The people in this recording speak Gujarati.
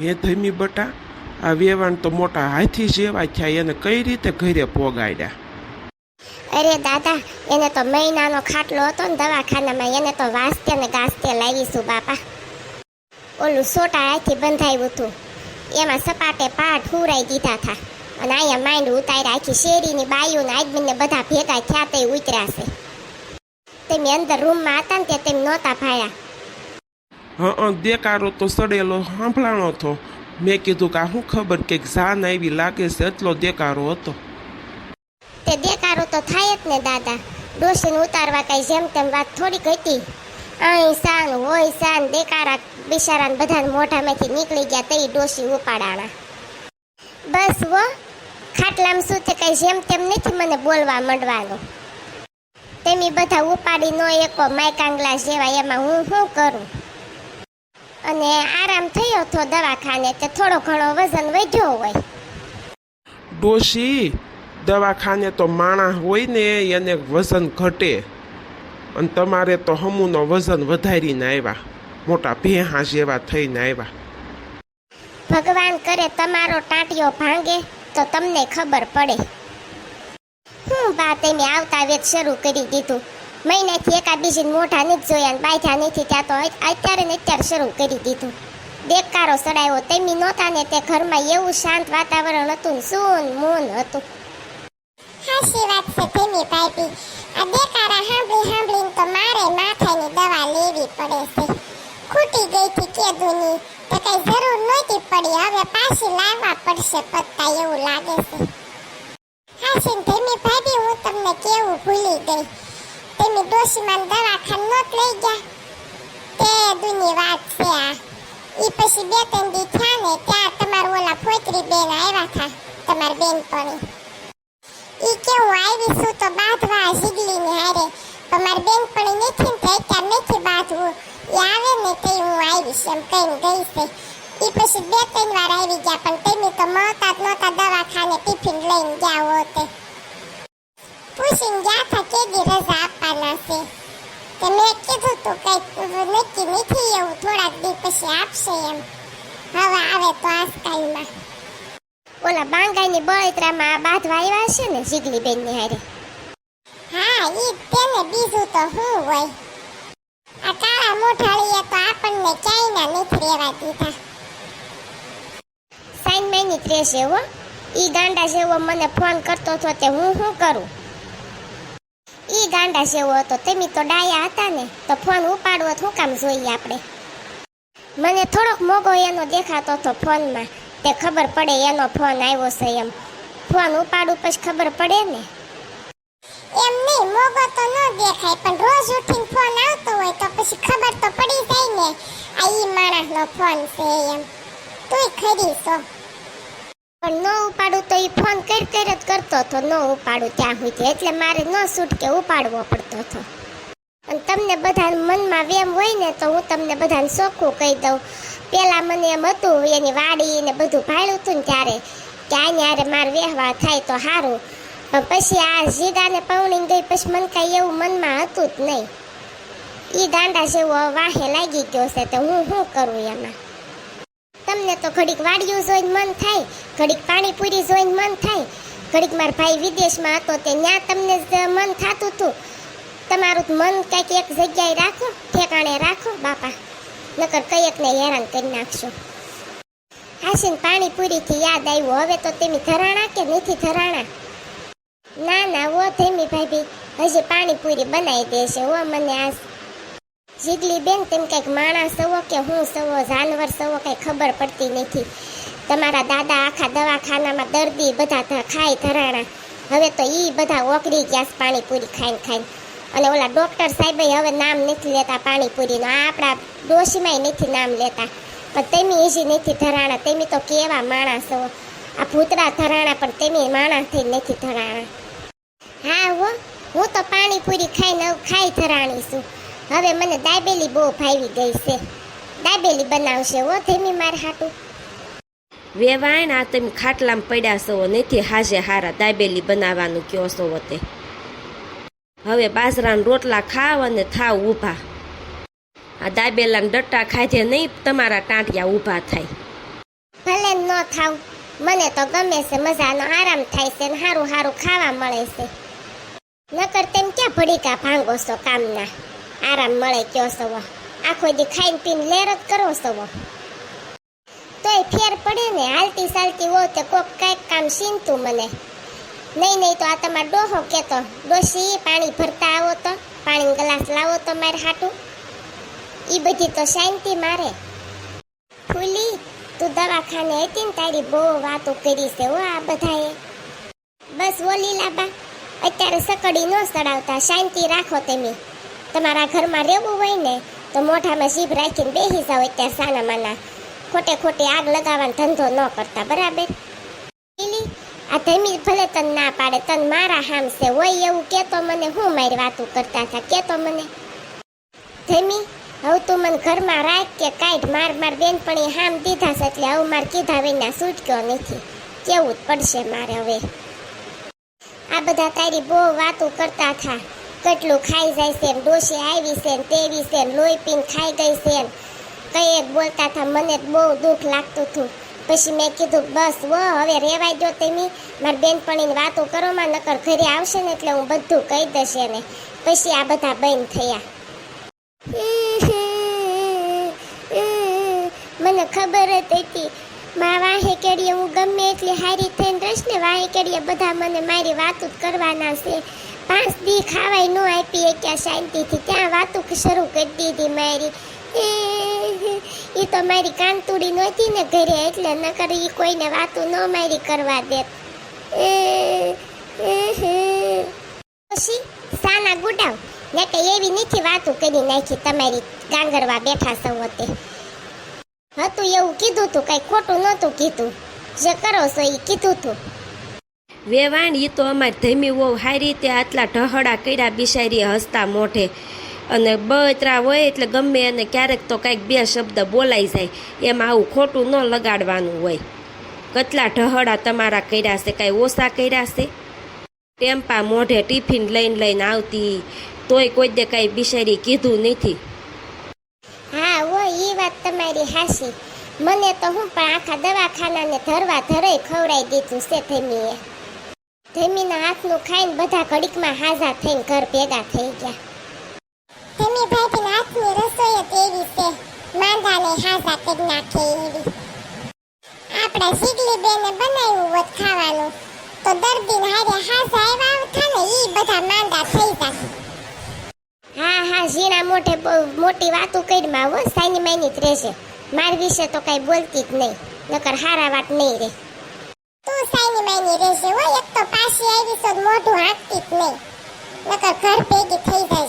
હે ધમી બટા, આ વેવાણ તો મોટા હાથી જેવા થયા, એને કઈ રીતે ઘરે પોગાડ્યા? અરે દાદા, એને તો મહિનાનો ખાટલો હતો ને દવાખાનામાં, એને તો વાસ્તે ને ગાસ્તે લાવીશું બાપા. ઓલું સોટા હાથી બંધાયું હતું. એમાં સપાટે પાઠ હુરાઈ દીધા હતા. અને અહીંયા માંડ ઉતાર્યા, આખી શેરીની બાયું ને બધા ભેગા થયા તે ઉતર્યા છે. અંદર રૂમમાં હતા ને તે તેમ નહોતા ભાયા. હા દેકારો તો સડેલો સાંભળાણો હતો. મેં કીધું કે શું ખબર કે જાન આવી લાગે છે એટલો દેકારો હતો. તે દેકારો તો થાય જ ને, દાદા. ડોસીને ઉતારવા કઈ જેમ તેમ વાત થોડીક હતી અહીં સાન હોય સાન દેકારા બિચારાને બધાને મોઢામાંથી નીકળી ગયા તઈ ડોસી ઉપાડાણા. બસ વો ખાટલામ શું તે કઈ જેમ તેમ નથી મને બોલવા માંડવાનું. તેમી બધા ઉપાડી નો એકો માયકાંગલા જેવા એમાં હું શું કરું? અને આરામ થયો તો દવાખાને તે થોડો ઘણો વજન વધ્યો હોય. ડોશી દવાખાને તો માણસ હોય ને એને વજન ઘટે. અને તમારે તો હમુનો વજન વધારીને આવ્યા મોટા ભેહા જેવા થઈને આવ્યા ભગવાન કરે તમારો ટાંટિયો ભાંગે તો તમને ખબર પડે. હું બા તમે આવતા વેત શરૂ કરી દીધું. મહિનાથી એકા બીજી મોઢા નથી જોયા બાંધ્યા નથી ત્યાં તો અત્યારે ને અત્યારે શરૂ કરી દીધું. દેકારો સડાયો તેમી નહોતા ને તે ઘરમાં એવું શાંત વાતાવરણ હતું સૂન મૂન હતું. હાસી વાત છે તેમી ભાઈ આ દેકારા હાંભળી હાંભળીને તો મારે માથાની દવા લેવી પડે છે. ખૂટી ગઈ થી કેદુની. તો કઈ જરૂર નહોતી પડી, હવે પાછી લાવવા પડશે પત્તા એવું લાગે છે. હાસીન તેમી ભાભી હું તમને કેવું ભૂલી ગઈ. તમે ડોશીમાં દવાખાને નોત લઈ ગયા. તે દુની વાત છે આ. ઈ પછી બે ત્રણ દી થયા ને ત્યાં તમારું ઓલા ફોતરી બેન આવ્યા હતા તમારી બેનપણી. ઈ કેવું આવી છું તો બાંધવા જીગલી ને હારે. પણ મારી બેનપણી નથી ને તો અત્યારે નથી બાંધવું. એ આવે ને તે હું આવીશ એમ કહીને ગઈ છે. ઈ પછી બે ત્રણ વાર આવી ગયા, પણ તેની તો મળતા જ નહોતા દવાખાને ટિફિન લઈને ગયા હોતે. પૂછીને ગયા હતા કેદી રજા આપવાના છે. તે મેં કીધું તું કંઈક નક્કી નથી એવું થોડાક દી પછી આપશે એમ. હવે આવે તો આજકાલમાં. ઓલા બાંગાઈની બળતરામાં બાંધવા આવ્યા છે ને જીગલી બેનની હારે. હા જ તેને બીજું તો શું હોય. આ કાળા મોઠાળીએ તો આપણને ક્યાંયના નથી રહેવા દીધા. સાઈન મહિની ત્રેસ એવો હો ઈ ગાંડા જેવો મને ફોન કરતો હતો તે હું શું કરું? ગાંડા જેવો હતો. તેમી તો ડાયા હતા ને. તો ફોન ઉપાડવો તો શું કામ જોઈએ આપણે? મને થોડોક મોગો એનો દેખાતો હતો ફોનમાં. તે ખબર પડે એનો ફોન આવ્યો છે એમ. ફોન ઉપાડું પછી ખબર પડે ને? એમ નહીં, મોગો તો ન દેખાય, પણ રોજ ઉઠીને ફોન આવતો હોય તો પછી ખબર તો પડી જાય ને. આ ઈ માણસનો ફોન છે એમ. તુંય ખરી છો. પણ ન ઉપાડું તો એ ફોન કરી કર જ કરતો હતો. ન ઉપાડું ત્યાં સુધી. એટલે મારે ન છૂટકે ઉપાડવો પડતો હતો. અને તમને બધા મનમાં વેમ હોય ને તો હું તમને બધાને ચોખ્ખું કહી દઉં. પહેલાં મને એમ હતું, એની વાડી ને બધું ભાડ્યું હતું ને ત્યારે, કે આને હારે મારે વ્યવહાર થાય તો સારું પણ પછી આ જીગાને પવણી ગઈ પછી મને કાંઈ એવું મનમાં હતું જ નહીં. એ દાંડા જેવો વાહે લાગી ગયો છે, તો હું શું કરું એમાં? તમને તો ઘડીક વાડિયું જોઈને મન થાય, ઘડીક પાણીપુરી જોઈને મન થાય. ઘડીક મારા ભાઈ વિદેશમાં હતો તે ત્યાં તમને મન થતું હતું તમારું મન કંઈક એક જગ્યાએ રાખો, ઠેકાણે રાખો, બાપા. નકર કંઈકને હેરાન કરી નાખશો. હાસીન પાણીપુરીથી યાદ આવ્યું, હવે તો તેમી ધરાણા કે નથી ધરાણા? ના ના ઓ ધેમી ભાભી, હજી પાણીપુરી બનાવી દેશે ઓ મને આ જીગલી બેન તેમ કંઈક માણસ સવો કે હું સવો, જાનવર સવો કંઈ ખબર પડતી નથી. તમારા દાદા આખા દવાખાનામાં દર્દી બધા ખાય ધરાણા. હવે તો એ બધા ઓગળી ગયા છે પાણીપુરી ખાઈને ખાઈને. અને ઓલા ડૉક્ટર સાહેબે હવે નામ નથી લેતા પાણીપુરીનું. આ આપણા ડોશીમાંય નથી નામ લેતા. પણ તેમી હજી નથી ધરાણા. તેમી તો કેવા માણસ હો આ ભૂતરા ધરાણા પણ તેમી માણસ થઈ નથી ધરાણા. હા હો, હું તો પાણીપુરી ખાઈને ખાઈ ધરાણી છું. હવે મને દાબેલી બહુ ભાવી ગઈ છે. દાબેલી બનાવશે હો ધીમી માર હાટું. વેવાણ આ તમે ખાટલામાં પડ્યા છો નથી હાજે હારા દાબેલી બનાવવાનું કયો છો તે હવે બાજરાના રોટલા ખાવ અને થાવ ઊભા. આ દાબેલાના ડટ્ટા ખાધે નહીં તમારા ટાંટિયા ઊભા થાય. થાવ મને તો ગમે છે મજાનો આરામ થાય છે ને સારું સારું ખાવા મળે છે. નકર તેમ ક્યાં ભડીકા ભાંગો છો કામના? આરામ મળે કયો સવો? આખો દી ખાઈને પીને લેર જ કરો સવો. તોય ફેર પડે ને, હાલતી ચાલતી હો તે કોક કાંઈક કામ સીનતું મને. નહીં નહીં, તો આ તમારો ડોહો કહેતો, ડોશી, પાણી ભરતા આવો તો પાણી ગ્લાસ લાવો તો મારે હાટું. એ બધી તો શાંતિ મારે. ફૂલી, તું દવાખાને હતી ને તારી બહુ વાતો કરી છે હો આ બધાએ. બસ ઓ લીલાબા અત્યારે સકડી ન સડાવતા, શાંતિ રાખો તમે. તમારા ઘરમાં રહેવું હોય ને, તો મોઢામાં જીભ રાખીને બેસી જાઓ અત્યારે સાના માના ખોટે ખોટી આગ લગાવવાનો ધંધો ન કરતા, બરાબર? આ ધમી ભલે તને ના પાડે, તને મારા હામ છે, હોય એવું કેતો મને હું મારી વાતું કરતા હતા કેતો મને? ધમી, હવે તું મને ઘરમાં રાખ કે કાઢ, માર માર બેનપણી હામ દીધા છે, એટલે હવે માર કીધા વિના છૂટક્યો નથી. કેવું જ પડશે મારે હવે? આ બધા તારી બહુ વાતો કરતા હતા. કેટલું ખાઈ જાય છે ડોશી આવી છે તેવી છે લોહી પીને ખાઈ ગઈ છે કઈ એક બોલતા હતા, મને બહુ દુઃખ લાગતું હતું. પછી મેં કીધું, બસ વો, હવે રેવાય દો તમે, મારી બેનપણીની વાતો કરો માં, નકર ઘરે આવશે ને એટલે હું બધું કહી દઈશ એને. પછી આ બધા બંધ થયા. મને ખબર જ હતી, મા વાહે કેડીએ, હું ગમે એટલી હારી થઈને રહીશ ને, વાહે કેડીએ બધા મને મારી વાતો જ કરવાના છે. પાંચ દી ખાવાય ન આપી ક્યાં શાંતિથી. ત્યાં વાતું શરૂ કરી દીધી મારી. એ તો મારી કાનતુડી નહોતી ને ઘરે, એટલે નકર એ કોઈને વાતું ન મારી કરવા દેત. પછી સાના ગુડાવ ને કે એવી નથી વાતું કરી નાખી તમારી ગાંગરવા બેઠા સૌ તે હતું એવું કીધું તું, કંઈ ખોટું નહોતું કીધું. જે કરો છો એ કીધું તું. વેવાણ એ તો અમારી ધમી વહુ હારી રીતે આટલા ઢહડા કર્યા બિચારી હસતા મોઢે. અને બતરા હોય એટલે ગમે અને ક્યારેક તો કાંઈક બે શબ્દ બોલાઈ જાય. એમાં આવું ખોટું ન લગાડવાનું હોય. કેટલા ઢહડા તમારા કર્યા છે, કાંઈ ઓછા કર્યા છે? ટેમ્પા મોઢે ટિફિન લઈને લઈને આવતી. તોય કોઈ દે કાંઈ બિચારી કીધું નથી. હા ઓ એ વાત તમારી હાસી મને તો હું પણ આખા દવાખાનાને ધરવા ધરાઈ ખવડાવી દીધું છે ધમીએ. ધમીના હાથનું ખાઈને બધા ઘડીકમાં હાજા થઈને ઘર ભેગા થઈ ગયા. ધેમી ભાઈના હાથની રસોઈ જ એવી છે. માંદાને હાજા કરી નાખે એવી. આપણા શીગલી બેને બનાવ્યું હોત ખાવાનું, તો દર્દીને હારે હાજા એવા આવતા ને એ બધા માંદા થઈ જાય. હા હા, ઝીણા મોઢે મોટી વાતો કરીમાં હો સાઈની માની જ રહેશે માર વિશે તો કઈ બોલતી જ નહીં, નકર હારા વાત નહીં રે. તું સાઈની માની રહેશે હો, એક તો પાછી આવી તો મોઢું હાંકતી જ નહીં. નકર ઘર ભેગી થઈ જાય